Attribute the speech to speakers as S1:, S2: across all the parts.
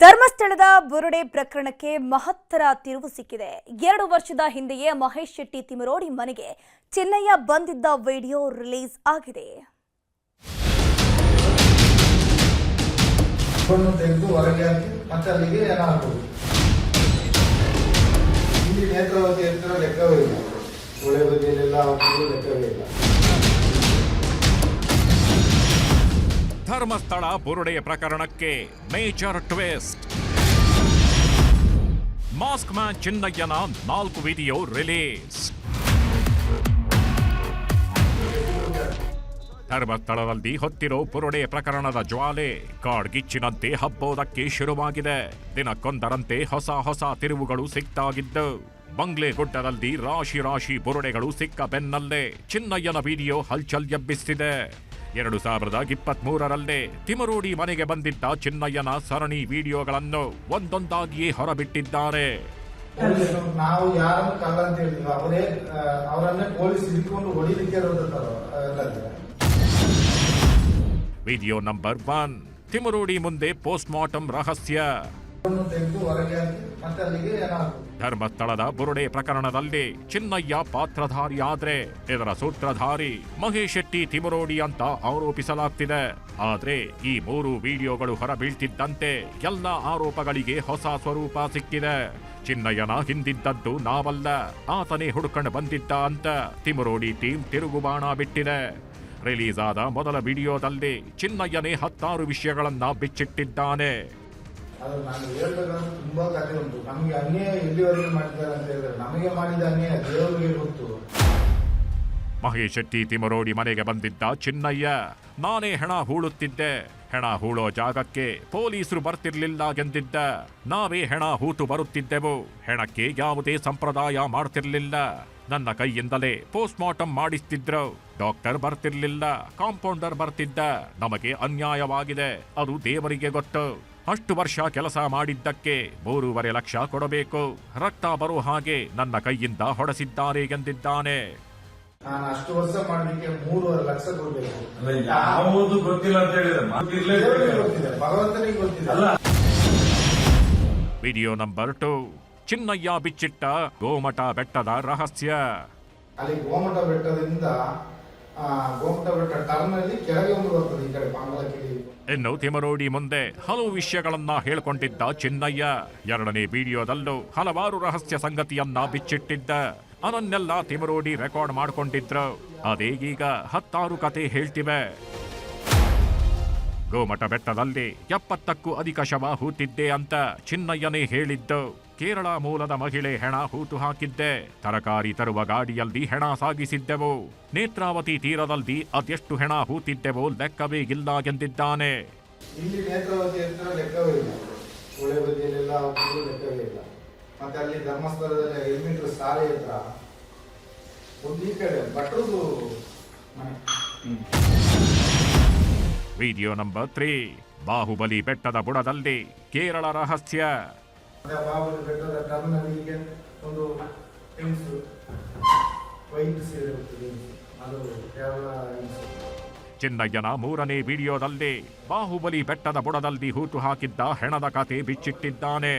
S1: ಧರ್ಮಸ್ಥಳದ ಬುರುಡೆ ಪ್ರಕರಣಕ್ಕೆ ಮಹತ್ತರ ತಿರುವು ಸಿಕ್ಕಿದೆ. ಎರಡು ವರ್ಷದ ಹಿಂದೆಯೇ ಮಹೇಶ್ ಶೆಟ್ಟಿ ತಿಮರೋಡಿ ಮನೆಗೆ ಚಿನ್ನಯ್ಯ ಬಂದಿದ್ದ ವಿಡಿಯೋ ರಿಲೀಸ್ ಆಗಿದೆ.
S2: ಲೆಕ್ಕವೇ ಇಲ್ಲ. ಲೆಕ್ಕವೇ ಇಲ್ಲ.
S3: ಧರ್ಮಸ್ಥಳ ಬುರುಡೆ ಪ್ರಕರಣಕ್ಕೆ ಮೇಜರ್ ಟ್ವಿಸ್ಟ್ ಮಾಸ್ಕ್ ಮ್ಯಾನ್ ಚಿನ್ನಯ್ಯನ ನಾಲ್ಕು ವಿಡಿಯೋ ರಿಲೀಸ್ ಧರ್ಮಸ್ಥಳದಲ್ಲಿ ಹೊತ್ತಿರೋ ಬುರುಡೆ ಪ್ರಕರಣದ ಜ್ವಾಲೆ ಕಾಡ್ಗಿಚ್ಚಿನಂತೆ ಹಬ್ಬೋದಕ್ಕೆ ಶುರುವಾಗಿದೆ. ದಿನಕ್ಕೊಂದರಂತೆ ಹೊಸ ಹೊಸ ತಿರುವುಗಳು ಸಿಕ್ತಾಗಿದ್ದು. ಬಂಗ್ಲೆ ಗುಡ್ಡದಲ್ಲಿ ರಾಶಿ ರಾಶಿ ಬುರುಡೆಗಳು ಸಿಕ್ಕ ಬೆನ್ನಲ್ಲೇ ಚಿನ್ನಯ್ಯನ ವಿಡಿಯೋ ಹಲ್ಚಲ್ ಎಬ್ಬಿಸಿದೆ. ಎರಡು ಸಾವಿರದ ಇಪ್ಪತ್ಮೂರರಲ್ಲೇ ತಿಮರೋಡಿ ಮನೆಗೆ ಬಂದಿದ್ದ ಚಿನ್ನಯ್ಯನ ಸರಣಿ ವಿಡಿಯೋಗಳನ್ನು ಒಂದೊಂದಾಗಿಯೇ ಹೊರಬಿಟ್ಟಿದ್ದಾರೆ.
S2: ನಾವು ಯಾರನ್ನು ಕಲ್ಲ ಅಂತ ಹೇಳಿಲ್ಲ ಅವರೇ ಅವರನ್ನೇ ಪೊಲೀಸ್ ಹಿಡ್ಕೊಂಡು ಹೊಡಿಲಿಕ್ಕೆ
S3: ವಿಡಿಯೋ ನಂಬರ್ ಒನ್ ತಿಮರೋಡಿ ಮುಂದೆ ಪೋಸ್ಟ್ ಮಾರ್ಟಮ್ ರಹಸ್ಯ. ಧರ್ಮಸ್ಥಳದ ಬುರುಡೆ ಪ್ರಕರಣದಲ್ಲಿ ಚಿನ್ನಯ್ಯ ಪಾತ್ರಧಾರಿಯಾದ್ರೆ ಇದರ ಸೂತ್ರಧಾರಿ ಮಹೇಶ್ ಶೆಟ್ಟಿ ತಿಮರೋಡಿ ಅಂತ ಆರೋಪಿಸಲಾಗ್ತಿದೆ. ಆದ್ರೆ ಈ ಮೂರು ವಿಡಿಯೋಗಳು ಹೊರಬೀಳ್ತಿದ್ದಂತೆ ಎಲ್ಲ ಆರೋಪಗಳಿಗೆ ಹೊಸ ಸ್ವರೂಪ ಸಿಕ್ಕಿದೆ. ಚಿನ್ನಯ್ಯನ ಹಿಂದಿದ್ದದ್ದು ನಾವಲ್ಲ, ಆತನೇ ಹುಡುಕೊಂಡು ಬಂದಿದ್ದ ಅಂತ ತಿಮರೋಡಿ ಟೀಮ್ ತಿರುಗುಬಾಣ ಬಿಟ್ಟಿದೆ. ರಿಲೀಸ್ ಆದ ಮೊದಲ ವಿಡಿಯೋದಲ್ಲಿ ಚಿನ್ನಯ್ಯನೇ ಹತ್ತಾರು ವಿಷಯಗಳನ್ನ ಬಿಚ್ಚಿಟ್ಟಿದ್ದಾನೆ.
S2: ಅದು ನಾನು ಹೇಳ್ಬೇಕಂದ್ರೆ ತುಂಬಾ ಕಥೆ ಉಂಟು. ನಮಗೆ ಅನ್ಯಾಯ ಎಲ್ಲಿವರೆಗೆ ಮಾಡಿದ್ದಾರೆ ಅಂತ ಹೇಳಿದ್ರೆ ನಮಗೆ ಮಾಡಿದ ಅನ್ಯಾಯ ದೇವರಿಗೆ ಗೊತ್ತು.
S3: ಮಹೇಶ್ ಶೆಟ್ಟಿ ತಿಮರೋಡಿ ಮನೆಗೆ ಬಂದಿದ್ದ ಚಿನ್ನಯ್ಯ, ನಾನೇ ಹೆಣ ಹೂಳುತ್ತಿದ್ದೆ. ಹೆಣ ಹೂಳೋ ಜಾಗಕ್ಕೆ ಪೊಲೀಸರು ಬರ್ತಿರ್ಲಿಲ್ಲ ಎಂದಿದ್ದ. ನಾವೇ ಹೆಣ ಹೂತು ಬರುತ್ತಿದ್ದೆವು. ಹೆಣಕ್ಕೆ ಯಾವುದೇ ಸಂಪ್ರದಾಯ ಮಾಡ್ತಿರ್ಲಿಲ್ಲ. ನನ್ನ ಕೈಯಿಂದಲೇ ಪೋಸ್ಟ್ ಮಾರ್ಟಮ್ ಮಾಡಿಸ್ತಿದ್ರು. ಡಾಕ್ಟರ್ ಬರ್ತಿರ್ಲಿಲ್ಲ, ಕಾಂಪೌಂಡರ್ ಬರ್ತಿದ್ದ. ನಮಗೆ ಅನ್ಯಾಯವಾಗಿದೆ. ಅದು ದೇವರಿಗೆ ಗೊತ್ತು. ಅಷ್ಟು ವರ್ಷ ಕೆಲಸ ಮಾಡಿದ್ದಕ್ಕೆ ಮೂರುವರೆ ಲಕ್ಷ ಕೊಡಬೇಕು. ರಕ್ತ ಬರೋ ಹಾಗೆ ನನ್ನ ಕೈಯಿಂದ ಹೊಡೆಸಿದ್ದಾರೆ ಎಂದಿದ್ದಾನೆ.
S2: ನಾನು ಅಷ್ಟು ವರ್ಷ ಮಾಡಲಿಕ್ಕೆ ಮೂರುವರೆ ಲಕ್ಷ ಕೊಡಬೇಕು.
S4: ಅಲ್ಲ ಯಾವುದು ಗೊತ್ತಿಲ್ಲ ಅಂತ ಹೇಳಿದ್ರೆ
S2: ಭಗವಂತನಿಗೆ ಗೊತ್ತಿದೆ
S3: ವಿಡಿಯೋ ನಂಬರ್ ಟು ಚಿನ್ನಯ್ಯ ಬಿಚ್ಚಿಟ್ಟ ಗೋಮಠ ಬೆಟ್ಟದ ರಹಸ್ಯ.
S2: ಅಲ್ಲಿ ಗೋಮಠ ಬೆಟ್ಟದಿಂದ
S3: ಇನ್ನು ತಿಮರೋಡಿ ಮುಂದೆ ಹಲವು ವಿಷಯಗಳನ್ನ ಹೇಳಿಕೊಂಡಿದ್ದ ಚಿನ್ನಯ್ಯ. ಎರಡನೇ ವಿಡಿಯೋದಲ್ಲೂ ಹಲವಾರು ರಹಸ್ಯ ಸಂಗತಿಯನ್ನ ಬಿಚ್ಚಿಟ್ಟಿದ್ದ. ಅದನ್ನೆಲ್ಲ ತಿಮರೋಡಿ ರೆಕಾರ್ಡ್ ಮಾಡಿಕೊಂಡಿದ್ರು. ಅದೇಗೀಗ ಹತ್ತಾರು ಕತೆ ಹೇಳ್ತಿವೆ. ಗೋಮಠ ಬೆಟ್ಟದಲ್ಲಿ ಎಪ್ಪತ್ತಕ್ಕೂ ಅಧಿಕ ಶವ ಹೂತಿದ್ದೆ ಅಂತ ಚಿನ್ನಯ್ಯನೇ ಹೇಳಿದ್ದು. ಕೇರಳ ಮೂಲದ ಮಹಿಳೆ ಹೆಣ ಹೂತು ಹಾಕಿದ್ದೆ. ತರಕಾರಿ ತರುವ ಗಾಡಿಯಲ್ಲಿ ಹೆಣ ಸಾಗಿಸಿದ್ದೆವು. ನೇತ್ರಾವತಿ ತೀರದಲ್ಲಿ ಅದೆಷ್ಟು ಹೆಣ ಹೂತಿದ್ದೆವು ಲೆಕ್ಕವೇ ಇಲ್ಲ ಎಂದಿದ್ದಾನೆ.
S2: ಇಲ್ಲಿ ನೇತ್ರಾವತಿ ಹತ್ರ ಲೆಕ್ಕವೇ ಇಲ್ಲ. ಒಳ್ಳೆ ಬದಿಯಲ್ಲೆಲ್ಲ ಹಾಕುದು ಲೆಕ್ಕವೇ ಇಲ್ಲ. ಮತ್ತೆ ಅಲ್ಲಿ ಧರ್ಮಸ್ಥಳದಲ್ಲಿ ಐದು ಮೀಟರ್ ಸಾಲೆ ಹತ್ರ ಒಂದು ಈ ಕಡೆ ಭಟ್ರದು ಮನೆ.
S3: Video number three. ಬಾಹುಬಲಿ ಬೆಟ್ಟದ ಬುಡದಲ್ಲಿ ಕೇರಳ ರಹಸ್ಯ.
S2: ಬಾಬುಲಿ ಬೆಟ್ಟದ ಒಂದು ವೈಟ್ ಸೀರೆ ಹೋಗ್ತದೆ ಅದು
S3: ಚಿನ್ನಯ್ಯನ ಮೂರನೇ ವಿಡಿಯೋದಲ್ಲಿ ಬಾಹುಬಲಿ ಬೆಟ್ಟದ ಬುಡದಲ್ಲಿ ಹೂತು ಹಾಕಿದ್ದ ಹೆಣದ ಕತೆ ಬಿಚ್ಚಿಟ್ಟಿದ್ದಾನೆ.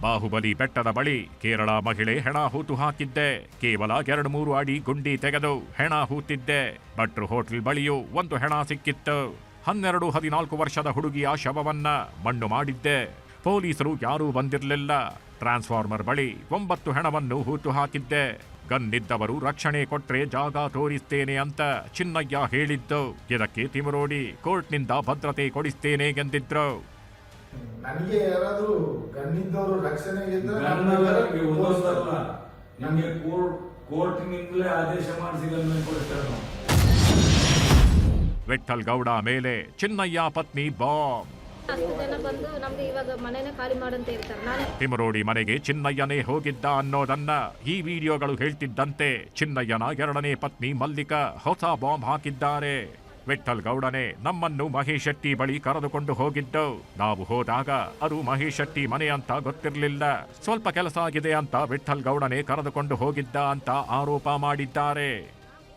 S3: ಬಾಹುಬಲಿ ಬೆಟ್ಟದ ಬಳಿ ಕೇರಳ ಮಹಿಳೆ ಹೆಣ ಹೂತು ಹಾಕಿದ್ದೆ. ಕೇವಲ ಎರಡು ಮೂರು ಅಡಿ ಗುಂಡಿ ತೆಗೆದು ಹೆಣ ಹೂತಿದ್ದೆ. ಭಟ್ರು ಹೋಟೆಲ್ ಬಳಿಯೂ ಒಂದು ಹೆಣ ಸಿಕ್ಕಿತ್ತು. ಹನ್ನೆರಡು ಹದಿನಾಲ್ಕು ವರ್ಷದ ಹುಡುಗಿಯ ಶವವನ್ನ ಮಣ್ಣು ಮಾಡಿದ್ದೆ. ಪೊಲೀಸರು ಯಾರೂ ಬಂದಿರಲಿಲ್ಲ. ಟ್ರಾನ್ಸ್ಫಾರ್ಮರ್ ಬಳಿ ಒಂಬತ್ತು ಹೆಣವನ್ನು ಹೂತು ಹಾಕಿದ್ದೆ. ಗನ್ನಿದ್ದವರು ರಕ್ಷಣೆ ಕೊಟ್ರೆ ಜಾಗ ತೋರಿಸ್ತೇನೆ ಅಂತ ಚಿನ್ನಯ್ಯ ಹೇಳಿದ್ದು. ಇದಕ್ಕೆ ತಿಮರೋಡಿ ಕೋರ್ಟ್ನಿಂದ ಭದ್ರತೆ ಕೊಡಿಸ್ತೇನೆ ಎಂದಿದ್ರು.
S2: ನನಗೆ ಯಾರಾದರೂ ಗಣ್ಣಿದ್ದವರು ರಕ್ಷಣೆ ಇದ್ರೆ
S4: ನಮಗೆ ಕೋರ್ಟಿನಿಂದಲೇ ಆದೇಶ ಮಾಡಿಸಿ ಗಂಧನ ಕೊಡ್ತಾರೆ ನಾವು.
S3: ವಿಠಲ್ ಗೌಡ ಮೇಲೆ ಚಿನ್ನಯ್ಯ ಪತ್ನಿ ಬಾಂಬ್.
S5: ಅಷ್ಟು ಜನ ಬಂದು ನಮ್ಗೆ ಇವಾಗ ಮನೆನೇ ಖಾಲಿ ಮಾಡಂತ ಹೇಳ್ತಾರೆ ನಾನೇ
S3: ತಿಮರೋಡಿ ಮನೆಗೆ ಚಿನ್ನಯ್ಯನೇ ಹೋಗಿದ್ದ ಅನ್ನೋದನ್ನ ಈ ವಿಡಿಯೋಗಳು ಹೇಳ್ತಿದ್ದಂತೆ ಚಿನ್ನಯ್ಯನ ಎರಡನೇ ಪತ್ನಿ ಮಲ್ಲಿಕಾ ಹೊಸ ಬಾಂಬ್ ಹಾಕಿದ್ದಾರೆ. ವಿಠಲ್ ಗೌಡನೇ ನಮ್ಮನ್ನು ಮಹೇಶ್ ಶೆಟ್ಟಿ ಬಳಿ ಕರೆದುಕೊಂಡು ಹೋಗಿದ್ದು. ನಾವು ಹೋದಾಗ ಅದು ಮಹೇಶ್ ಶೆಟ್ಟಿ ಮನೆ ಅಂತ ಗೊತ್ತಿರಲಿಲ್ಲ. ಸ್ವಲ್ಪ ಕೆಲಸ ಆಗಿದೆ ಅಂತ ವಿಠಲ್ ಗೌಡನೇ ಕರೆದುಕೊಂಡು ಹೋಗಿದ್ದ ಅಂತ ಆರೋಪ ಮಾಡಿದ್ದಾರೆ.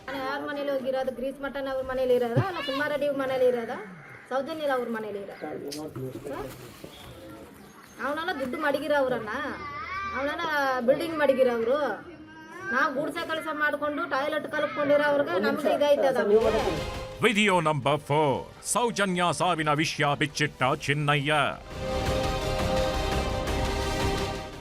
S5: ನಾನು ಯಾರ ಮನೇಲಿ ಹೋಗಿರೋದು? ಗ್ರೀಸ್ ಮಟನ್ ಅವ್ರ ಮನೇಲಿ ಇರೋದ? ಅಲ್ಲ ಮನೇಲಿ ಇರೋದ? ಸೌಜನ್ಯ ಅವ್ರ ಮನೇಲಿ ಇರೋ ಅವನೆಲ್ಲ ದುಡ್ಡು ಮಡಗಿರ ಅವ್ರನ್ನ. ಅವನೆಲ್ಲ ಬಿಲ್ಡಿಂಗ್ ಮಡಗಿರ ಅವರು. ನಾವು ಗುಡ್ಸೆ ಕೆಲಸ ಮಾಡಿಕೊಂಡು ಟಾಯ್ಲೆಟ್ ಕಲ್ಕೊಂಡಿರೋ ಅವ್ರಿಗೆ ನಮ್ಗೆ ಇದಾಯ್ತದ
S3: ವಿಡಿಯೋ ನಂಬರ್ ಫೋರ್ ಸೌಜನ್ಯ ಸಾವಿನ ವಿಷಯ ಬಿಚ್ಚಿಟ್ಟ ಚಿನ್ನಯ್ಯ.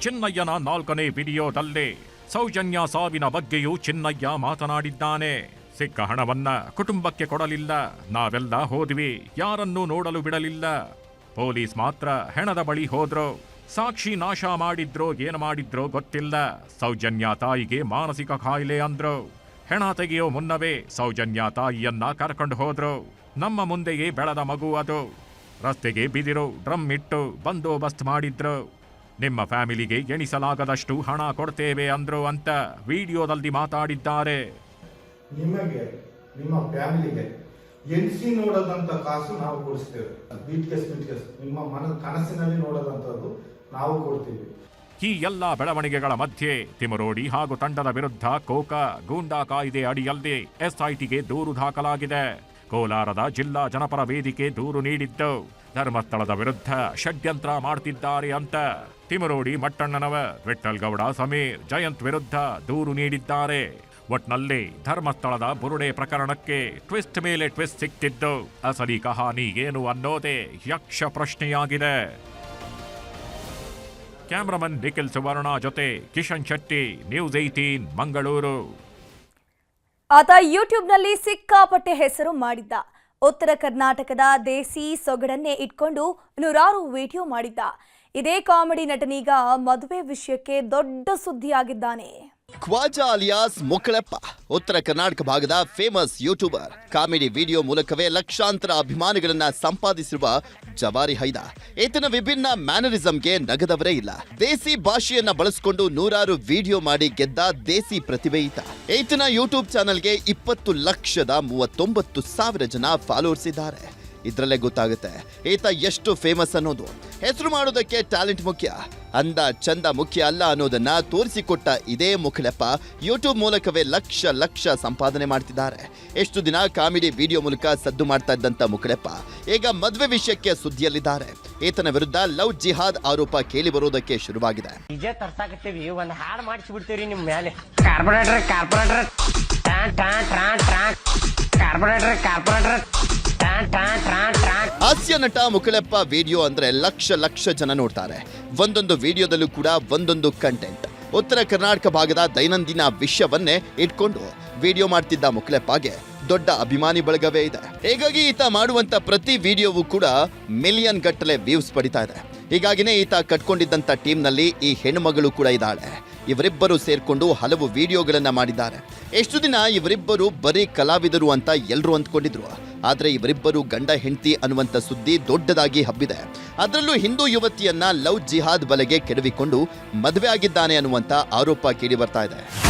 S3: ಚಿನ್ನಯ್ಯನ ನಾಲ್ಕನೇ ವಿಡಿಯೋದಲ್ಲಿ ಸೌಜನ್ಯ ಸಾವಿನ ಬಗ್ಗೆಯೂ ಚಿನ್ನಯ್ಯ ಮಾತನಾಡಿದ್ದಾನೆ. ಸಿಕ್ಕ ಹಣವನ್ನ ಕುಟುಂಬಕ್ಕೆ ಕೊಡಲಿಲ್ಲ. ನಾವೆಲ್ಲ ಹೋದ್ವಿ. ಯಾರನ್ನೂ ನೋಡಲು ಬಿಡಲಿಲ್ಲ. ಪೊಲೀಸ್ ಮಾತ್ರ ಹೆಣದ ಬಳಿ ಹೋದ್ರು, ಸಾಕ್ಷಿ ನಾಶ ಮಾಡಿದ್ರೋ, ಏನು ಮಾಡಿದ್ರೋ ಗೊತ್ತಿಲ್ಲ. ಸೌಜನ್ಯ ತಾಯಿಗೆ ಮಾನಸಿಕ ಕಾಯಿಲೆ ಅಂದ್ರು, ಹೆಣ ತೆಗೆಯೋ ಮುನ್ನವೇ ಸೌಜನ್ಯ ತಾಯಿಯನ್ನ ಕರ್ಕೊಂಡು ಹೋದ್ರು, ನಮ್ಮ ಮುಂದೆಯೇ ಬೆಳೆದ ಮಗು ಅದು. ರಸ್ತೆಗೆ ಬಿದಿರು, ಡ್ರಮ್ ಇಟ್ಟು ಬಂದೋಬಸ್ತ್ ಮಾಡಿದ್ರು, ನಿಮ್ಮ ಫ್ಯಾಮಿಲಿಗೆ ಎಣಿಸಲಾಗದಷ್ಟು ಹಣ ಕೊಡ್ತೇವೆ ಅಂದ್ರು ಅಂತ ವಿಡಿಯೋದಲ್ಲಿ ಮಾತಾಡಿದ್ದಾರೆ.
S2: ನಿಮಗೆ, ನಿಮ್ಮ ಫ್ಯಾಮಿಲಿಗೆ ಎಣಿಸಿ ನೋಡದಂತ ಕಾಸು ನಾವು ಕೊಡಿಸ್ತೇವೆ. Beat case beat case. ನಿಮ್ಮ ಮನ, ಕನಸಿನಲ್ಲಿ ನೋಡದಂತದ್ದು ನಾವು ಕೊಡ್ತೀವಿ.
S3: ಈ ಎಲ್ಲ ಬೆಳವಣಿಗೆಗಳ ಮಧ್ಯೆ ತಿಮರೋಡಿ ಹಾಗೂ ತಂಡದ ವಿರುದ್ಧ ಕೋಕಾ ಗೂಂಡಾ ಕಾಯ್ದೆ ಅಡಿಯಲ್ಲಿ ಎಸ್ಐಟಿಗೆ ದೂರು ದಾಖಲಾಗಿದೆ. ಕೋಲಾರದ ಜಿಲ್ಲಾ ಜನಪರ ವೇದಿಕೆ ದೂರು ನೀಡಿದ್ದು, ಧರ್ಮಸ್ಥಳದ ವಿರುದ್ಧ ಷಡ್ಯಂತ್ರ ಮಾಡ್ತಿದ್ದಾರೆ ಅಂತ ತಿಮರೋಡಿ ಮಟ್ಟಣ್ಣನವ ವಿಠಲ್ಗೌಡ ಸಮೀರ್, ಜಯಂತ್ ವಿರುದ್ಧ ದೂರು ನೀಡಿದ್ದಾರೆ. ಒಟ್ನಲ್ಲಿ ಧರ್ಮಸ್ಥಳದ ಬುರುಡೆ ಪ್ರಕರಣಕ್ಕೆ ಟ್ವಿಸ್ಟ್ ಮೇಲೆ ಟ್ವಿಸ್ಟ್ ಸಿಕ್ತಿದ್ದು, ಅಸಲಿ ಕಹಾನಿ ಏನು ಅನ್ನೋದೇ ಯಕ್ಷ ಪ್ರಶ್ನೆಯಾಗಿದೆ. ಕ್ಯಾಮ್ರಾಮನ್ ನಿಖಿಲ್ ಸುವರ್ಣ ಜೊತೆ ಕಿಶನ್ ಶೆಟ್ಟಿ, ನ್ಯೂಸ್ ಏಟೀನ್ ಮಂಗಳೂರು.
S1: ಆತ ಯೂಟ್ಯೂಬ್ನಲ್ಲಿ ಸಿಕ್ಕಾಪಟ್ಟೆ ಹೆಸರು ಮಾಡಿದ್ದ. ಉತ್ತರ ಕರ್ನಾಟಕದ ದೇಸಿ ಸೊಗಡನ್ನೇ ಇಟ್ಕೊಂಡು ನೂರಾರು ವಿಡಿಯೋ ಮಾಡಿದ್ದ. ಇದೇ ಕಾಮಿಡಿ ನಟನೀಗ ಮದುವೆ ವಿಷಯಕ್ಕೆ ದೊಡ್ಡ ಸುದ್ದಿಯಾಗಿದ್ದಾನೆ.
S6: ಖ್ವಾಜಾ ಅಲಿಯಾಸ್ ಮೊಕ್ಕಳಪ್ಪ ಉತ್ತರ ಕರ್ನಾಟಕ ಭಾಗದ ಫೇಮಸ್ ಯೂಟ್ಯೂಬರ್ ಕಾಮಿಡಿ ವಿಡಿಯೋ ಮೂಲಕವೇ ಲಕ್ಷಾಂತರ ಅಭಿಮಾನಿಗಳನ್ನ ಸಂಪಾದಿಸಿರುವ ಜವಾರಿ ಹೈದ. ಈತನ ವಿಭಿನ್ನ ಮ್ಯಾನರಿಸಂಗೆ ನಗದವರೇ ಇಲ್ಲ. ದೇಸಿ ಭಾಷೆಯನ್ನ ಬಳಸಿಕೊಂಡು ನೂರಾರು ವಿಡಿಯೋ ಮಾಡಿ ಗೆದ್ದ ದೇಸಿ ಪ್ರತಿಭೆ ಈತ. ಈತನ ಯೂಟ್ಯೂಬ್ ಚಾನೆಲ್ಗೆ ಇಪ್ಪತ್ತು ಲಕ್ಷದ ಮೂವತ್ತೊಂಬತ್ತು ಸಾವಿರ ಜನ ಫಾಲೋವರ್ಸ್ ಇದ್ದಾರೆ. ಇದ್ರಲ್ಲೇ ಗೊತ್ತಾಗುತ್ತೆ. ಈತ ಎಷ್ಟು ಫೇಮಸ್ ಅನ್ನೋದು. ಹೆಸರು ಮಾಡೋದಕ್ಕೆ ಟ್ಯಾಲೆಂಟ್ ಮುಖ್ಯ. ಅಂದ ಚಂದ ಮುಖ್ಯ ಅಲ್ಲ ಅನ್ನೋದನ್ನ ತೋರಿಸಿಕೊಟ್ಟ ಇದೇ ಮುಖಳೆಪ್ಪ ಯೂಟ್ಯೂಬ್ ಮೂಲಕವೇ ಲಕ್ಷ ಲಕ್ಷ ಸಂಪಾದನೆ ಮಾಡ್ತಿದ್ದಾರೆ. ಎಷ್ಟು ದಿನ ಕಾಮಿಡಿ ವಿಡಿಯೋ ಮೂಲಕ ಸದ್ದು ಮಾಡ್ತಾ ಇದ್ದಂತ ಮುಖಳೆಪ್ಪ ಈಗ ಮದುವೆ ವಿಷಯಕ್ಕೆ ಸುದ್ದಿಯಲ್ಲಿದ್ದಾರೆ. ಈತನ ವಿರುದ್ಧ ಲವ್ ಜಿಹಾದ್ ಆರೋಪ ಕೇಳಿ ಬರೋದಕ್ಕೆ ಶುರುವಾಗಿದೆ.
S7: ಒಂದ್ ಹಾಡ್ ನಿಮ್ಮ ನಿಮ್ ಮೇಲೆ ಕಾರ್ಪೊರೇಟರ್ ಕಾರ್ಪೊರೇಟರ್.
S6: ಹಾಸ್ಯ ನಟ ಮುಕುಲಪ್ಪ ವಿಡಿಯೋ ಅಂದ್ರೆ ಲಕ್ಷ ಲಕ್ಷ ಜನ ನೋಡ್ತಾರೆ. ಒಂದೊಂದು ವಿಡಿಯೋದಲ್ಲೂ ಕೂಡ ಒಂದೊಂದು ಕಂಟೆಂಟ್ ಉತ್ತರ ಕರ್ನಾಟಕ ಭಾಗದ ದೈನಂದಿನ ವಿಷಯವನ್ನೇ ಇಟ್ಕೊಂಡು ವಿಡಿಯೋ ಮಾಡ್ತಿದ್ದ ಮುಕುಲಪ್ಪಗೆ ದೊಡ್ಡ ಅಭಿಮಾನಿ ಬಳಗವೇ ಇದೆ. ಹೀಗಾಗಿ ಈತ ಮಾಡುವಂತ ಪ್ರತಿ ವಿಡಿಯೋವು ಕೂಡ ಮಿಲಿಯನ್ ಗಟ್ಟಲೆ ವ್ಯೂಸ್ ಪಡಿತಾ ಇದೆ. ಹೀಗಾಗಿನೇ ಈತ ಕಟ್ಕೊಂಡಿದ್ದಂತ ಟೀಮ್ನಲ್ಲಿ ಈ ಹೆಣ್ಣುಮಗಳು ಕೂಡ ಇದ್ದಾಳೆ. ಇವರಿಬ್ಬರು ಸೇರಿಕೊಂಡು ಹಲವು ವಿಡಿಯೋಗಳನ್ನು ಮಾಡಿದ್ದಾರೆ. ಎಷ್ಟು ದಿನ ಇವರಿಬ್ಬರು ಬರೀ ಕಲಾವಿದರು ಅಂತ ಎಲ್ಲರೂ ಅಂದ್ಕೊಂಡಿದ್ರು. ಆದರೆ ಇವರಿಬ್ಬರು ಗಂಡ ಹೆಂಡತಿ ಅನ್ನುವಂತ ಸುದ್ದಿ ದೊಡ್ಡದಾಗಿ ಹಬ್ಬಿದೆ. ಅದರಲ್ಲೂ ಹಿಂದೂ ಯುವತಿಯನ್ನ ಲವ್ ಜಿಹಾದ್ ಬಲೆಗೆ ಕೆಡವಿಕೊಂಡು ಮದುವೆ ಆಗಿದ್ದಾನೆ ಅನ್ನುವಂತ ಆರೋಪ ಕೇಳಿ ಬರ್ತಾ ಇದೆ.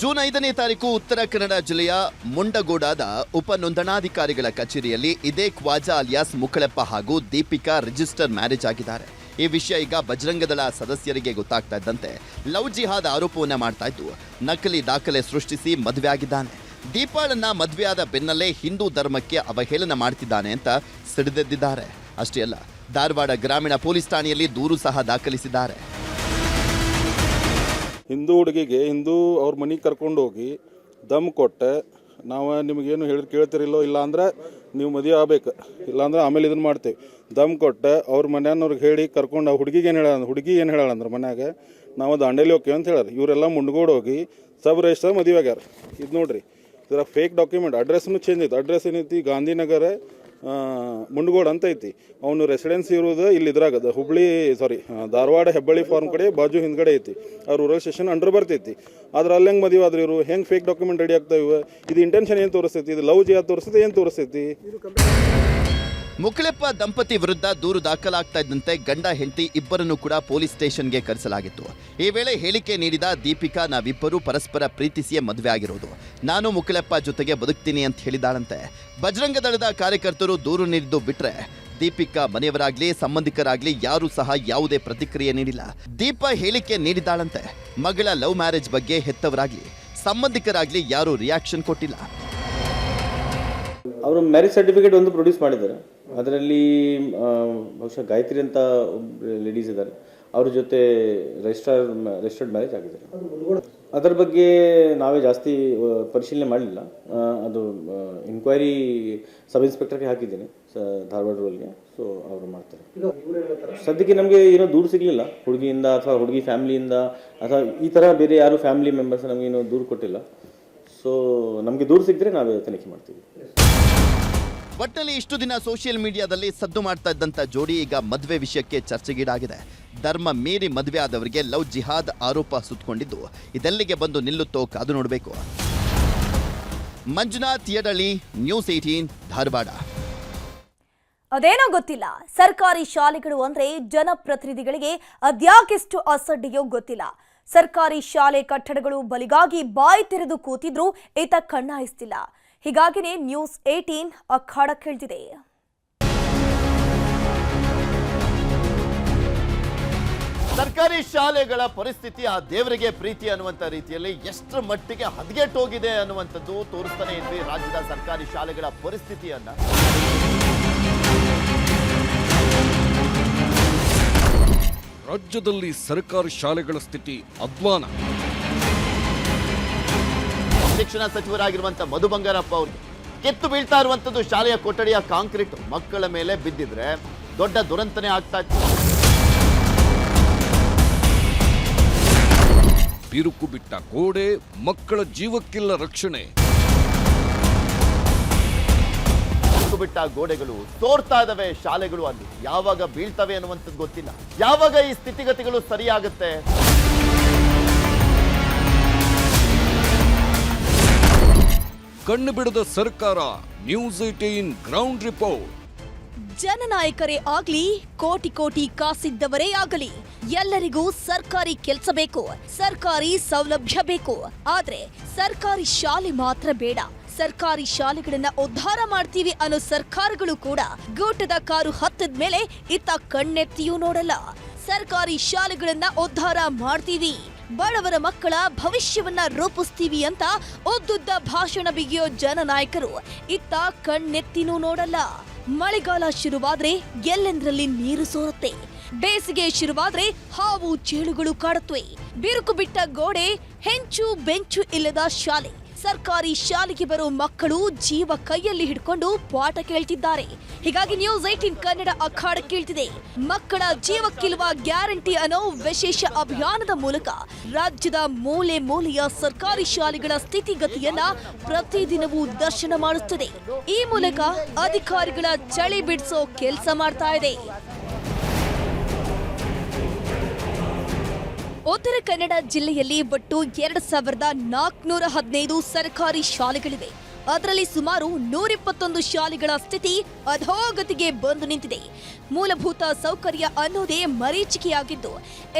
S6: ಜೂನ್ ಐದನೇ ತಾರೀಕು ಉತ್ತರ ಕನ್ನಡ ಜಿಲ್ಲೆಯ ಮುಂಡಗೋಡಾದ ಉಪ ನೋಂದಣಾಧಿಕಾರಿಗಳ ಕಚೇರಿಯಲ್ಲಿ ಇದೇ ಖ್ವಾಜಾ ಅಲಿಯಾಸ್ ಮುಕ್ಕಳಪ್ಪ ಹಾಗೂ ದೀಪಿಕಾ ರಿಜಿಸ್ಟರ್ ಮ್ಯಾರೇಜ್ ಆಗಿದ್ದಾರೆ. ಈ ವಿಷಯ ಈಗ ಬಜರಂಗದಳ ಸದಸ್ಯರಿಗೆ ಗೊತ್ತಾಗ್ತಾ ಇದ್ದಂತೆ ಲವ್ ಜಿಹಾದ್ ಆರೋಪವನ್ನ ಮಾಡ್ತಾ ಇದ್ದು, ನಕಲಿ ದಾಖಲೆ ಸೃಷ್ಟಿಸಿ ಮದುವೆ ಆಗಿದ್ದಾನೆ. ದೀಪಾಳನ್ನ ಮದುವೆಯಾದ ಬೆನ್ನಲ್ಲೇ ಹಿಂದೂ ಧರ್ಮಕ್ಕೆ ಅವಹೇಳನ ಮಾಡ್ತಿದ್ದಾನೆ ಅಂತ ಸಿಡಿದೆದ್ದಿದ್ದಾರೆ. ಅಷ್ಟೇ ಅಲ್ಲ, ಧಾರವಾಡ ಗ್ರಾಮೀಣ ಪೊಲೀಸ್ ಠಾಣೆಯಲ್ಲಿ ದೂರು ಸಹ ದಾಖಲಿಸಿದ್ದಾರೆ.
S8: ಹಿಂದೂ ಹುಡುಗಿಗೆ, ಹಿಂದೂ ಅವ್ರ ಮನೆಗೆ ಕರ್ಕೊಂಡು ಹೋಗಿ ದಮ್ ಕೊಟ್ಟೆ. ನಾವು ನಿಮಗೇನು ಹೇಳಿ ಕೇಳ್ತಿರಿಲ್ಲೋ ಇಲ್ಲ ಅಂದ್ರೆ ನೀವು ಮದುವೆ ಆಗ್ಬೇಕು. ಇಲ್ಲಾಂದ್ರೆ ಆಮೇಲೆ ಇದನ್ನ ಮಾಡ್ತೇವೆ. ದಮ್ ಕೊಟ್ಟೆ, ಅವ್ರ ಮನೆಯವ್ರಿಗೆ ಹೇಳಿ ಕರ್ಕೊಂಡು ಆ ಹುಡುಗಿಗೆ ಏನು ಹೇಳ ಹುಡುಗಿ ಏನು ಹೇಳ ಅಂದ್ರೆ ಮನ್ಯಾಗ? ನಾವು ದಾಂಡೇಲಿ ಹೋಗ್ತೀವಿ ಅಂತ ಹೇಳ್ಯಾರ ಇವರೆಲ್ಲ ಮುಂಡ್ಗೋಡ್ ಹೋಗಿ ಸಬ್ ರಿಜಿಸ್ಟರ್ ಮದುವೆ ಆಗ್ಯಾರ. ಇದು ನೋಡ್ರಿ ಇದರ ಫೇಕ್ ಡಾಕ್ಯುಮೆಂಟ್ ಅಡ್ರೆಸ್ನು ಚೇಂಜ್ ಐತೆ ಅಡ್ರೆಸ್ ಏನೈತಿ? ಗಾಂಧಿನಗರ ಮುಂಡಗೋಡ್ ಅಂತ ಐತಿ. ಅವನು ರೆಸಿಡೆನ್ಸಿ ಇರೋದು ಇಲ್ಲಿ ಇದ್ರಾಗದ ಹುಬ್ಳಿ ಸಾರಿ ಧಾರವಾಡ, ಹೆಬ್ಬಳ್ಳಿ ಫಾರ್ಮ್ ಕಡೆ ಬಾಜು ಹಿಂದ್ಗಡೆ ಐತಿ. ಆ ರೂರಲ್ ಸ್ಟೇಷನ್ ಅಂಡರ್ ಬರ್ತೈತಿ. ಆದ್ರೆ ಅಲ್ಲಿ ಹೆಂಗೆ ಮದುವೆ ಆದ್ರೆ ಇವರು? ಹೆಂಗೆ ಫೇಕ್ ಡಾಕ್ಯುಮೆಂಟ್ ರೆಡಿ ಆಗ್ತಾವೆ ಇದು ಇಂಟೆನ್ಷನ್ ಏನು ತೋರಿಸ್ತೈತಿ? ಇದು ಲವ್ ಜಿಯಾ ತೋರಿಸ್ತೈತಿ? ಏನು ತೋರಿಸ್ತೈತಿ?
S6: ಮುಕ್ಕಳೆಪ್ಪ ದಂಪತಿ ವಿರುದ್ಧ ದೂರು ದಾಖಲಾಗ್ತಾ ಇದ್ದಂತೆ ಗಂಡ, ಹೆಂಡತಿ ಇಬ್ಬರನ್ನು ಕೂಡ ಪೊಲೀಸ್ ಸ್ಟೇಷನ್ಗೆ ಕರೆಸಲಾಗಿತ್ತು. ಈ ವೇಳೆ ಹೇಳಿಕೆ ನೀಡಿದ ದೀಪಿಕಾ, ನಾವಿಬ್ಬರೂ ಪರಸ್ಪರ ಪ್ರೀತಿಸಿಯೇ ಮದುವೆ ಆಗಿರೋದು. ನಾನು ಮುಕುಳೆಪ್ಪ ಜೊತೆಗೆ ಬದುಕ್ತೀನಿ ಅಂತ ಹೇಳಿದಾಳಂತೆ. ಬಜರಂಗ ದಳದ ಕಾರ್ಯಕರ್ತರು ದೂರು ನೀಡಿದ್ದು ಬಿಟ್ರೆ ದೀಪಿಕಾ ಮನೆಯವರಾಗ್ಲಿ, ಸಂಬಂಧಿಕರಾಗ್ಲಿ ಯಾರೂ ಸಹ ಯಾವುದೇ ಪ್ರತಿಕ್ರಿಯೆ ನೀಡಿಲ್ಲ. ದೀಪ ಹೇಳಿಕೆ ನೀಡಿದಾಳಂತೆ. ಮಗಳ ಲವ್ ಮ್ಯಾರೇಜ್ ಬಗ್ಗೆ ಹೆತ್ತವರಾಗ್ಲಿ, ಸಂಬಂಧಿಕರಾಗ್ಲಿ ಯಾರೂ ರಿಯಾಕ್ಷನ್ ಕೊಟ್ಟಿಲ್ಲ.
S9: ಅವರು ಮ್ಯಾರೇಜ್ ಸರ್ಟಿಫಿಕೇಟ್ ಒಂದು ಪ್ರೊಡ್ಯೂಸ್ ಮಾಡಿದ್ದಾರೆ. ಅದರಲ್ಲಿ ಬಹುಶಃ ಗಾಯತ್ರಿ ಅಂತ ಲೇಡೀಸ್ ಇದ್ದಾರೆ. ಅವ್ರ ಜೊತೆ ರಿಜಿಸ್ಟರ್ ರಿಜಿಸ್ಟರ್ಡ್ ಮ್ಯಾರೇಜ್ ಆಗಿದೆ ಅದರ ಬಗ್ಗೆ ನಾವೇ ಜಾಸ್ತಿ ಪರಿಶೀಲನೆ ಮಾಡಲಿಲ್ಲ. ಅದು ಇನ್ಕ್ವೈರಿ ಸಬ್ ಇನ್ಸ್ಪೆಕ್ಟರ್ಗೆ ಹಾಕಿದ್ದೀನಿ ಧಾರವಾಡ ರೋಲ್ಗೆ ಸೊ ಅವರು ಮಾಡ್ತಾರೆ. ಸದ್ಯಕ್ಕೆ ನಮಗೆ ಏನೋ ದೂರು ಸಿಗಲಿಲ್ಲ. ಹುಡುಗಿಯಿಂದ ಅಥವಾ ಹುಡುಗಿ ಫ್ಯಾಮಿಲಿಯಿಂದ ಅಥವಾ ಈ ಥರ ಬೇರೆ ಯಾರು ಫ್ಯಾಮಿಲಿ ಮೆಂಬರ್ಸ್ ನಮಗೆ ಏನೋ ದೂರು ಕೊಟ್ಟಿಲ್ಲ. ಸೊ ನಮಗೆ ದೂರು ಸಿಕ್ಕಿದ್ರೆ ನಾವೇ ತನಿಖೆ ಮಾಡ್ತೀವಿ.
S6: ಒಟ್ಟಲ್ಲಿ ಇಷ್ಟು ದಿನ ಸೋಷಿಯಲ್ ಮೀಡಿಯಾದಲ್ಲಿ ಸದ್ದು ಮಾಡ್ತಾ ಇದ್ದಂಥ ಜೋಡಿ ಈಗ ಮದುವೆ ವಿಷಯಕ್ಕೆ ಚರ್ಚೆಗೀಡಾಗಿದೆ. ಧರ್ಮ ಮೀರಿ ಮದುವೆ ಆದವರಿಗೆ ಲವ್ ಜಿಹಾದ್ ಆರೋಪ ಸುತ್ತಕೊಂಡಿದ್ದು ಇದೆಲ್ಲಿಗೆ ಬಂದು ನಿಲ್ಲುತ್ತೋ ಕಾದು ನೋಡಬೇಕು. Manjunath Yadali, news eighteen Dharwad.
S1: ಅದೇನೋ ಗೊತ್ತಿಲ್ಲ. ಸರ್ಕಾರಿ ಶಾಲೆಗಳು ಅಂದ್ರೆ ಜನಪ್ರತಿನಿಧಿಗಳಿಗೆ ಅದ್ಯಾಕೆಷ್ಟು ಅಸಡ್ಡಿಯೋ ಗೊತ್ತಿಲ್ಲ. ಸರ್ಕಾರಿ ಶಾಲೆ ಕಟ್ಟಡಗಳು ಬಲಿಗಾಗಿ ಬಾಯಿ ತೆರೆದು ಕೂತಿದ್ರು ಈತ ಕಣ್ಣಾಯಿಸ್ತಿಲ್ಲ. ಹೀಗಾಗಿನೇ ನ್ಯೂಸ್ ಏಟೀನ್ ಅಖಾಡ ಕೇಳ್ತಿದೆ
S6: ಸರ್ಕಾರಿ ಶಾಲೆಗಳ ಪರಿಸ್ಥಿತಿ ಆ ದೇವರಿಗೆ ಪ್ರೀತಿ ಅನ್ನುವಂಥ ರೀತಿಯಲ್ಲಿ ಎಷ್ಟರ ಮಟ್ಟಿಗೆ ಹದಗೆಟ್ಟೋಗಿದೆ ಅನ್ನುವಂಥದ್ದು ತೋರಿಸ್ತಾನೆ ಇದ್ವಿ ರಾಜ್ಯದ ಸರ್ಕಾರಿ ಶಾಲೆಗಳ ಪರಿಸ್ಥಿತಿಯನ್ನ.
S10: ರಾಜ್ಯದಲ್ಲಿ ಸರ್ಕಾರಿ ಶಾಲೆಗಳ ಸ್ಥಿತಿ ಅಧ್ವಾನ.
S6: ಶಿಕ್ಷಣ ಸಚಿವರಾಗಿರುವಂತ ಮಧು ಬಂಗಾರಪ್ಪ ಅವರು ಕೆತ್ತು ಬೀಳ್ತಾ ಇರುವಂತದ್ದು ಶಾಲೆಯ ಕೊಠಡಿಯ ಕಾಂಕ್ರೀಟ್. ಮಕ್ಕಳ ಮೇಲೆ ಬಿದ್ದಿದ್ರೆ ದೊಡ್ಡ ದುರಂತನೇ ಆಗ್ತಾ ಇತ್ತು.
S10: ಬಿರುಕು ಬಿಟ್ಟ ಗೋಡೆ ಮಕ್ಕಳ ಜೀವಕ್ಕಿಲ್ಲ ರಕ್ಷಣೆ.
S6: ಬಿರುಕು ಬಿಟ್ಟ ಗೋಡೆಗಳು ತೋರ್ತಾ ಇದಾವೆ ಶಾಲೆಗಳು ಅಲ್ಲಿ. ಯಾವಾಗ ಬೀಳ್ತವೆ ಅನ್ನುವಂಥದ್ದು ಗೊತ್ತಿಲ್ಲ. ಯಾವಾಗ ಈ ಸ್ಥಿತಿಗತಿಗಳು ಸರಿಯಾಗುತ್ತೆ?
S10: ಕಣ್ಣು ಬಿಡದ ಸರ್ಕಾರ ನ್ಯೂಸ್ ಏಟೀನ್ ಗ್ರೌಂಡ್ ರಿಪೋರ್ಟ್
S1: ಜನನಾಯಕರೇ ಆಗ್ಲಿ, ಕೋಟಿ ಕೋಟಿ ಕಾಸಿದ್ದವರೇ ಆಗಲಿ, ಎಲ್ಲರಿಗೂ ಸರ್ಕಾರಿ ಕೆಲಸ ಬೇಕು, ಸರ್ಕಾರಿ ಸೌಲಭ್ಯ ಬೇಕು. ಆದ್ರೆ ಸರ್ಕಾರಿ ಶಾಲೆ ಮಾತ್ರ ಬೇಡ. ಸರ್ಕಾರಿ ಶಾಲೆಗಳನ್ನ ಉದ್ಧಾರ ಮಾಡ್ತೀವಿ ಅನ್ನೋ ಸರ್ಕಾರಗಳು ಕೂಡ ಗೂಟದ ಕಾರು ಹತ್ತದ ಮೇಲೆ ಇತ್ತ ಕಣ್ಣೆತ್ತಿಯೂ ನೋಡಲ್ಲ. ಸರ್ಕಾರಿ ಶಾಲೆಗಳನ್ನ ಉದ್ಧಾರ ಮಾಡ್ತೀವಿ. ಬಡವರ ಮಕ್ಕಳ ಭವಿಷ್ಯವನ್ನ ರೂಪಿಸ್ತೀವಿ ಅಂತ ಉದ್ದುದ್ದ ಭಾಷಣ ಬಿಗಿಯೋ ಜನನಾಯಕರು ಇತ್ತ ಕಣ್ಣೆತ್ತಿನೂ ನೋಡಲ್ಲ. ಮಳೆಗಾಲ ಶುರುವಾದ್ರೆ ಎಲ್ಲೆಂದ್ರಲ್ಲಿ ನೀರು ಸೋರುತ್ತೆ. ಬೇಸಿಗೆ ಶುರುವಾದ್ರೆ ಹಾವು ಚೇಳುಗಳು ಕಾಡುತ್ತವೆ. ಬಿರುಕು ಬಿಟ್ಟ ಗೋಡೆ ಹೆಂಚು ಬೆಂಚು ಇಲ್ಲದ ಶಾಲೆ. ಸರ್ಕಾರಿ ಶಾಲೆಗೆ ಬರೋ ಮಕ್ಕಳು ಜೀವ ಕೈಯಲ್ಲಿ ಹಿಡ್ಕೊಂಡು ಪಾಠ ಕೇಳ್ತಿದ್ದಾರೆ. ಹೀಗಾಗಿ ನ್ಯೂಸ್ ಏಟೀನ್ ಕನ್ನಡ ಅಖಾಡ ಕೇಳ್ತಿದೆ. ಮಕ್ಕಳ ಜೀವಕ್ಕಿಲ್ವ ಗ್ಯಾರಂಟಿ ಅನ್ನೋ ವಿಶೇಷ ಅಭಿಯಾನದ ಮೂಲಕ ರಾಜ್ಯದ ಮೂಲೆ ಮೂಲೆಯ ಸರ್ಕಾರಿ ಶಾಲೆಗಳ ಸ್ಥಿತಿಗತಿಯನ್ನ ಪ್ರತಿದಿನವೂ ದರ್ಶನ ಮಾಡುತ್ತದೆ. ಈ ಮೂಲಕ ಅಧಿಕಾರಿಗಳ ಚಳಿ ಬಿಡಿಸೋ ಕೆಲಸ ಮಾಡ್ತಾ ಇದೆ. ಉತ್ತರ ಕನ್ನಡ ಜಿಲ್ಲೆಯಲ್ಲಿ ಒಟ್ಟು ಎರಡು ಸಾವಿರದ ನಾಲ್ಕುನೂರ ಹದಿನೈದು ಸರ್ಕಾರಿ ಶಾಲೆಗಳಿವೆ. ಅದರಲ್ಲಿ ಸುಮಾರು ನೂರಿಪ್ಪತ್ತೊಂದು ಶಾಲೆಗಳ ಸ್ಥಿತಿ ಅಧೋಗತಿಗೆ ಬಂದು ನಿಂತಿದೆ. ಮೂಲಭೂತ ಸೌಕರ್ಯ ಅನ್ನೋದೇ ಮರೀಚಿಕೆಯಾಗಿದ್ದು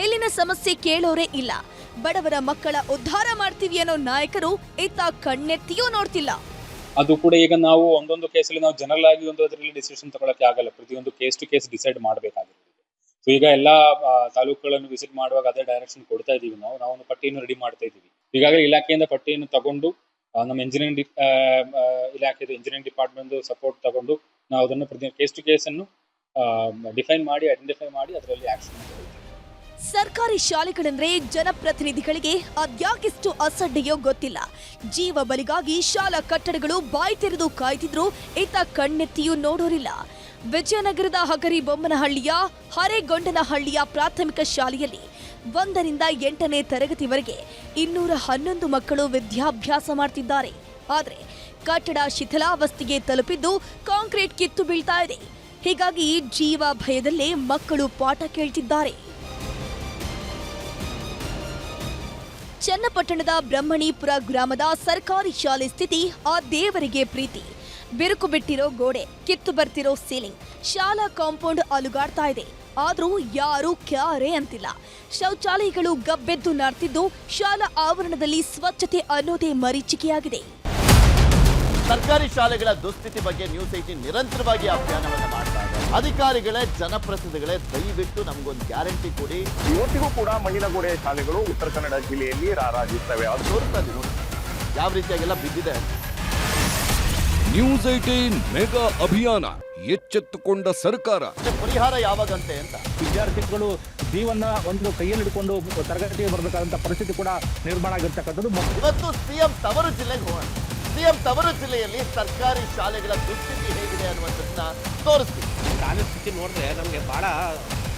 S1: ಇಲ್ಲಿನ ಸಮಸ್ಯೆ ಕೇಳೋರೇ ಇಲ್ಲ. ಬಡವರ ಮಕ್ಕಳ ಉದ್ಧಾರ ಮಾಡ್ತೀವಿ ಅನ್ನೋ ನಾಯಕರು ಇತ್ತ ಕಣ್ಣೆತ್ತಿಯೂ ನೋಡ್ತಿಲ್ಲ.
S11: ಅದು ಕೂಡ ಈಗ ನಾವು ಒಂದೊಂದು ಕೇಸಲ್ಲಿ ನಾವು ಜನರಲ್ ಆಗಿ ಒಂದು ಅದರಲ್ಲಿ ಡಿಸಿಷನ್ ತಗೊಳಕ್ಕೆ ಆಗಲ್ಲ. ಪ್ರತಿಯೊಂದು ಕೇಸ್ ಟು ಕೇಸ್ ಡಿಸೈಡ್ ಮಾಡಬೇಕಾಗಿರುತ್ತೆ ಸೊ ಈಗ ಎಲ್ಲ ತಾಲೂಕುಗಳನ್ನು ವಿಸಿಟ್ ಮಾಡುವಾಗ ಅದೇ ಡೈರೆಕ್ಷನ್ ಕೊಡ್ತಾ ಇದೀವಿ ನಾವು. ನಾವು ಒಂದು ಪಟ್ಟಿಯನ್ನು ರೆಡಿ ಮಾಡ್ತಾ ಇದೀವಿ ಈಗಾಗಲೇ ಇಲಾಖೆಯಿಂದ ಪಟ್ಟಿಯನ್ನು ತಗೊಂಡು ನಮ್ಮ ಇಂಜಿನಿಯರಿಂಗ್ ಇಲಾಖೆದು ಇಂಜಿನಿಯರಿಂಗ್ ಡಿಪಾರ್ಟ್ಮೆಂಟ್ ಸಪೋರ್ಟ್ ತಗೊಂಡು ನಾವು ಅದನ್ನು ಪ್ರತಿ ಕೇಸ್ ಟು ಕೇಸ್ ಅನ್ನು ಡಿಫೈನ್ ಮಾಡಿ ಐಡೆಂಟಿಫೈ ಮಾಡಿ ಅದರಲ್ಲಿ ಆಕ್ಷನ್
S1: ಸರ್ಕಾರಿ ಶಾಲೆಗಳಂದ್ರೆ ಜನಪ್ರತಿನಿಧಿಗಳಿಗೆ ಅದ್ಯಾಕಿಷ್ಟು ಅಸಡ್ಡೆಯೋ ಗೊತ್ತಿಲ್ಲ. ಜೀವ ಬಲಿಗಾಗಿ ಶಾಲಾ ಕಟ್ಟಡಗಳು ಬಾಯಿ ತೆರೆದು ಕಾಯ್ತಿದ್ರು, ಇತ್ತ ಕಣ್ಣೆತ್ತಿಯೂ ನೋಡೋರಿಲ್ಲ. ವಿಜಯನಗರದ ಹಗರಿ ಬೊಮ್ಮನಹಳ್ಳಿಯ ಹರೇಗೊಂಡನಹಳ್ಳಿಯ ಪ್ರಾಥಮಿಕ ಶಾಲೆಯಲ್ಲಿ ಒಂದರಿಂದ ಎಂಟನೇ ತರಗತಿವರೆಗೆ ಇನ್ನೂರ ಹನ್ನೊಂದು ಮಕ್ಕಳು ವಿದ್ಯಾಭ್ಯಾಸ ಮಾಡ್ತಿದ್ದಾರೆ. ಆದರೆ ಕಟ್ಟಡ ಶಿಥಿಲಾವಸ್ಥೆಗೆ ತಲುಪಿದ್ದು ಕಾಂಕ್ರೀಟ್ ಕಿತ್ತು ಬೀಳ್ತಾ ಇದೆ. ಹೀಗಾಗಿ ಜೀವ ಭಯದಲ್ಲೇ ಮಕ್ಕಳು ಪಾಠ ಕೇಳ್ತಿದ್ದಾರೆ. ಚನ್ನಪಟ್ಟಣದ ಬ್ರಹ್ಮಣಿಪುರ ಗ್ರಾಮದ ಸರ್ಕಾರಿ ಶಾಲೆ ಸ್ಥಿತಿ ಆ ದೇವರಿಗೆ ಪ್ರೀತಿ. ಬಿರುಕು ಬಿಟ್ಟಿರೋ ಗೋಡೆ ಕಿತ್ತು ಬರ್ತಿರೋ ಸೀಲಿಂಗ್ ಶಾಲಾ ಕಾಂಪೌಂಡ್ ಅಲುಗಾಡ್ತಾ ಇದೆ. ಆದರೂ ಯಾರೂ ಕ್ಯಾರೆ ಅಂತಿಲ್ಲ. ಶೌಚಾಲಯಗಳು ಗಬ್ಬೆದ್ದು ನಾಡ್ತಿದ್ದು ಶಾಲಾ ಆವರಣದಲ್ಲಿ ಸ್ವಚ್ಛತೆ ಅನ್ನೋದೇ ಮರೀಚಿಕೆಯಾಗಿದೆ.
S6: ಸರ್ಕಾರಿ ಶಾಲೆಗಳ ದುಸ್ಥಿತಿ ಬಗ್ಗೆ ನ್ಯೂಸ್ ಏಟೀನ್ ನಿರಂತರವಾಗಿ ಅಭಿಯಾನವನ್ನು ಮಾಡ್ತಾ ಇದೆ. ಅಧಿಕಾರಿಗಳೇ ಜನಪ್ರತಿನಿಧಿಗಳೇ ದಯವಿಟ್ಟು ನಮಗೊಂದು ಗ್ಯಾರಂಟಿ ಕೊಡಿ.
S12: ಇವತ್ತಿಗೂ ಕೂಡ ಮಹಿಳಾ ಗೋಡೆ ಶಾಲೆಗಳು ಉತ್ತರ ಕನ್ನಡ ಜಿಲ್ಲೆಯಲ್ಲಿ ರಾರಾಜಿಸ್ತವೆ. ಅದು
S6: ತೋರಿಸ್ತಾ ಇದೆ ನೋಡಿ ಯಾವ ರೀತಿಯಾಗೆಲ್ಲ ಬಿದ್ದಿದೆ?
S10: ನ್ಯೂಸ್ ಏಟೀನ್ ಮೆಗಾ ಅಭಿಯಾನ ಎಚ್ಚೆತ್ತುಕೊಂಡ ಸರ್ಕಾರ
S6: ಪರಿಹಾರ ಯಾವಾಗಂತೆ ಅಂತ?
S12: ವಿದ್ಯಾರ್ಥಿಗಳು ಜೀವನ ಒಂದು ಕೈಯಲ್ಲಿ ಹಿಡ್ಕೊಂಡು ತರಗತಿಗೆ ಬರಬೇಕಾದಂತ ಪರಿಸ್ಥಿತಿ ಕೂಡ ನಿರ್ಮಾಣ ಆಗಿರ್ತಕ್ಕಂಥದ್ದು. ಮತ್ತು
S6: ಇವತ್ತು ಸಿಎಂ ತವರು ಜಿಲ್ಲೆಗೆ ಹೋಗೋಣ. ಸಿಎಂ ತವರು ಜಿಲ್ಲೆಯಲ್ಲಿ ಸರ್ಕಾರಿ ಶಾಲೆಗಳ ದುಸ್ಥಿತಿ ಹೇಗಿದೆ ಅನ್ನುವಂಥದ್ದನ್ನ ತೋರಿಸ್ತೀವಿ
S12: ಶಾಲೆ ಸ್ಥಿತಿ ನೋಡಿದ್ರೆ ನಮಗೆ ಬಹಳ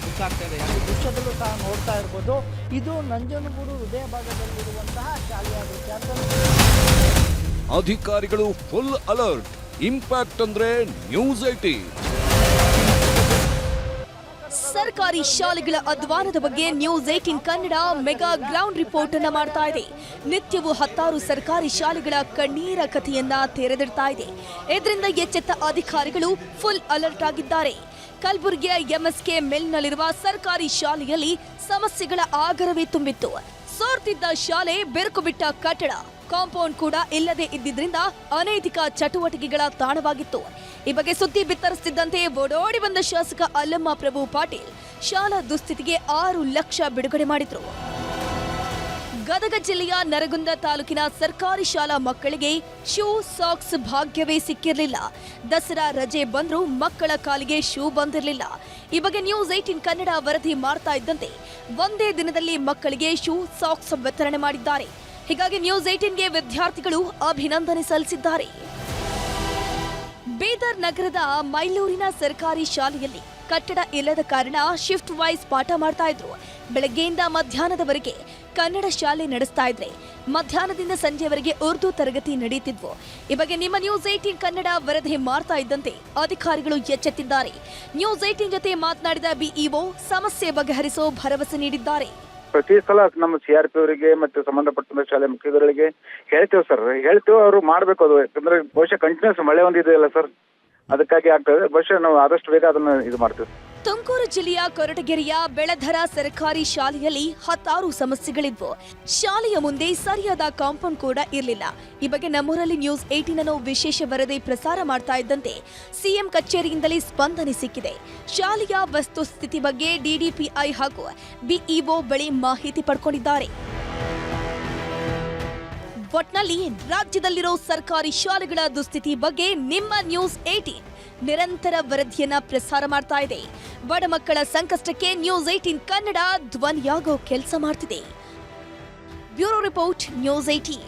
S12: ದುಃಖ ಆಗ್ತಾ ಇದೆ. ದೃಶ್ಯದಲ್ಲೂ ಸಹ ನೋಡ್ತಾ ಇರ್ಬೋದು. ಇದು ನಂಜನಗೂಡು ಹೃದಯ ಭಾಗದಲ್ಲಿರುವಂತಹ ಶಾಲೆಯಾಗುತ್ತೆ ಯಾಕಂದ್ರೆ
S10: ಅಧಿಕಾರಿಗಳು ಫುಲ್ ಅಲರ್ಟ್ ಇಂಪ್ಯಾಕ್ಟ್ ಅಂದ್ರೆ ನ್ಯೂಸ್ ಐಟಿ
S1: ಸರ್ಕಾರಿ ಶಾಲೆಗಳ ಅಧ್ವಾನದ ಬಗ್ಗೆ news eighteen Kannada mega ground report ಅನ್ನ ಮಾಡ್ತಾ ಇದೆ. ನಿತ್ಯವೂ ಹತ್ತಾರು ಸರ್ಕಾರಿ ಶಾಲೆಗಳ ಕಣ್ಣೀರ ಕಥೆಯನ್ನ ತೆರೆದಿಡ್ತಾ ಇದೆ. ಇದರಿಂದ ಎಚ್ಚೆತ್ತ ಅಧಿಕಾರಿಗಳು ಫುಲ್ ಅಲರ್ಟ್ ಆಗಿದ್ದಾರೆ. ಕಲಬುರಗಿಯ ಎಂಎಸ್ಕೆ ಮಿಲ್ನಲ್ಲಿರುವ ಸರ್ಕಾರಿ ಶಾಲೆಯಲ್ಲಿ ಸಮಸ್ಯೆಗಳ ಆಗರವೇ ತುಂಬಿತ್ತು. ಸೋರ್ತಿದ್ದ ಶಾಲೆ ಬಿರುಕು ಬಿಟ್ಟ ಕಟ್ಟಡ. ಕಾಂಪೌಂಡ್ ಕೂಡ ಇಲ್ಲದೆ ಇದ್ದಿದ್ರಿಂದ ಅನೈತಿಕ ಚಟುವಟಿಕೆಗಳ ತಾಣವಾಗಿತ್ತು. ಈ ಬಗ್ಗೆ ಸುದ್ದಿ ಬಿತ್ತರಿಸುತ್ತಿದ್ದಂತೆ ಓಡೋಡಿ ಬಂದ ಶಾಸಕ ಅಲ್ಲಮ್ಮ ಪ್ರಭು ಪಾಟೀಲ್ ಶಾಲಾ ದುಸ್ಥಿತಿಗೆ ಆರು ಲಕ್ಷ ಬಿಡುಗಡೆ ಮಾಡಿದ್ರು. ಗದಗ ಜಿಲ್ಲೆಯ ನರಗುಂದ ತಾಲೂಕಿನ ಸರ್ಕಾರಿ ಶಾಲಾ ಮಕ್ಕಳಿಗೆ ಶೂ ಸಾಕ್ಸ್ ಭಾಗ್ಯವೇ ಸಿಕ್ಕಿರಲಿಲ್ಲ. ದಸರಾ ರಜೆ ಬಂದರೂ ಮಕ್ಕಳ ಕಾಲಿಗೆ ಶೂ ಬಂದಿರಲಿಲ್ಲ. ಈ ಬಗ್ಗೆ ನ್ಯೂಸ್ ಏಟೀನ್ ಕನ್ನಡ ವರದಿ ಮಾಡ್ತಾ ಇದ್ದಂತೆ, ಒಂದೇ ದಿನದಲ್ಲಿ ಮಕ್ಕಳಿಗೆ ಶೂ ಸಾಕ್ಸ್ ವಿತರಣೆ ಮಾಡಿದ್ದಾರೆ. ಹೀಗಾಗಿ ನ್ಯೂಸ್ ಏಟೀನ್ಗೆ ವಿದ್ಯಾರ್ಥಿಗಳು ಅಭಿನಂದನೆ ಸಲ್ಲಿಸಿದ್ದಾರೆ. ಬೀದರ್ ನಗರದ ಮೈಲೂರಿನ ಸರ್ಕಾರಿ ಶಾಲೆಯಲ್ಲಿ ಕಟ್ಟಡ ಇಲ್ಲದ ಕಾರಣ ಶಿಫ್ಟ್ ವೈಸ್ ಪಾಠ ಮಾಡ್ತಾ ಇದ್ರು. ಬೆಳಗ್ಗೆಯಿಂದ ಮಧ್ಯಾಹ್ನದವರೆಗೆ ಕನ್ನಡ ಶಾಲೆ ನಡೆಸ್ತಾ ಇದ್ರೆ ಮಧ್ಯಾಹ್ನದಿಂದ ಸಂಜೆವರೆಗೆ ಉರ್ದು ತರಗತಿ ನಡೆಯುತ್ತಿದ್ವು. ಈ ಬಗ್ಗೆ ನಿಮ್ಮ ನ್ಯೂಸ್ ಏಟೀನ್ ಕನ್ನಡ ವರದಿ ಮಾಡ್ತಾ ಇದ್ದಂತೆ ಅಧಿಕಾರಿಗಳು ಎಚ್ಚೆತ್ತಿದ್ದಾರೆ. ನ್ಯೂಸ್ ಏಟೀನ್ ಜೊತೆ ಮಾತನಾಡಿದ ಬಿಇಒ, ಸಮಸ್ಯೆ ಬಗೆಹರಿಸೋ ಭರವಸೆ ನೀಡಿದ್ದಾರೆ.
S2: ಪ್ರತಿ ಸಲ ನಮ್ಮ ಸಿ ಆರ್ ಪಿ ಅವರಿಗೆ ಮತ್ತೆ ಸಂಬಂಧಪಟ್ಟಂತ ಶಾಲೆ ಮುಖ್ಯಸ್ಥರಿಗೆ ಹೇಳ್ತೇವೆ ಸರ್ ಹೇಳ್ತೇವೆ, ಅವರು ಮಾಡ್ಬೇಕು ಅದು. ಯಾಕಂದ್ರೆ ಬಹುಶಃ ಕಂಟಿನ್ಯೂಸ್ ಮಳೆ ಒಂದಿದೆಯಲ್ಲ ಸರ್ ಅದಕ್ಕಾಗಿ ಆಗ್ತದೆ ಬಹುಶಃ ನಾವು ಆದಷ್ಟು ಬೇಗ ಅದನ್ನ ಇದು ಮಾಡ್ತೇವೆ.
S1: ತುಮಕೂರು ಜಿಲ್ಲೆಯ ಕೊರಟಗೆರೆಯ ಬೆಳಧರ ಸರ್ಕಾರಿ ಶಾಲೆಯಲ್ಲಿ ಹತ್ತಾರು ಸಮಸ್ಯೆಗಳಿದ್ವು. ಶಾಲೆಯ ಮುಂದೆ ಸರಿಯಾದ ಕಾಂಪೌಂಡ್ ಕೂಡ ಇರಲಿಲ್ಲ. ಈ ಬಗ್ಗೆ ನಮ್ಮೂರಲ್ಲಿ ನ್ಯೂಸ್ ಏಟೀನ್ ಅನ್ನು ವಿಶೇಷ ವರದಿ ಪ್ರಸಾರ ಮಾಡ್ತಾ ಇದ್ದಂತೆ ಸಿಎಂ ಕಚೇರಿಯಿಂದಲೇ ಸ್ಪಂದನೆ ಸಿಕ್ಕಿದೆ. ಶಾಲೆಯ ವಸ್ತುಸ್ಥಿತಿ ಬಗ್ಗೆ ಡಿಡಿಪಿಐ ಹಾಗೂ ಬಿಇಒ ಬಳಿ ಮಾಹಿತಿ ಪಡ್ಕೊಂಡಿದ್ದಾರೆ. ಒಟ್ನಲ್ಲಿ ರಾಜ್ಯದಲ್ಲಿರೋ ಸರ್ಕಾರಿ ಶಾಲೆಗಳ ದುಸ್ಥಿತಿ ಬಗ್ಗೆ ನಿಮ್ಮ ನ್ಯೂಸ್ ಏಟೀನ್ ನಿರಂತರ ವರದಿಯನ್ನ ಪ್ರಸಾರ ಮಾಡ್ತಾ ಇದೆ. ಬಡ ಮಕ್ಕಳ ಸಂಕಷ್ಟಕ್ಕೆ ನ್ಯೂಸ್ ಏಟೀನ್ ಕನ್ನಡ ಧ್ವನಿಯಾಗೋ ಕೆಲಸ ಮಾಡ್ತಿದೆ. Bureau report news eighteen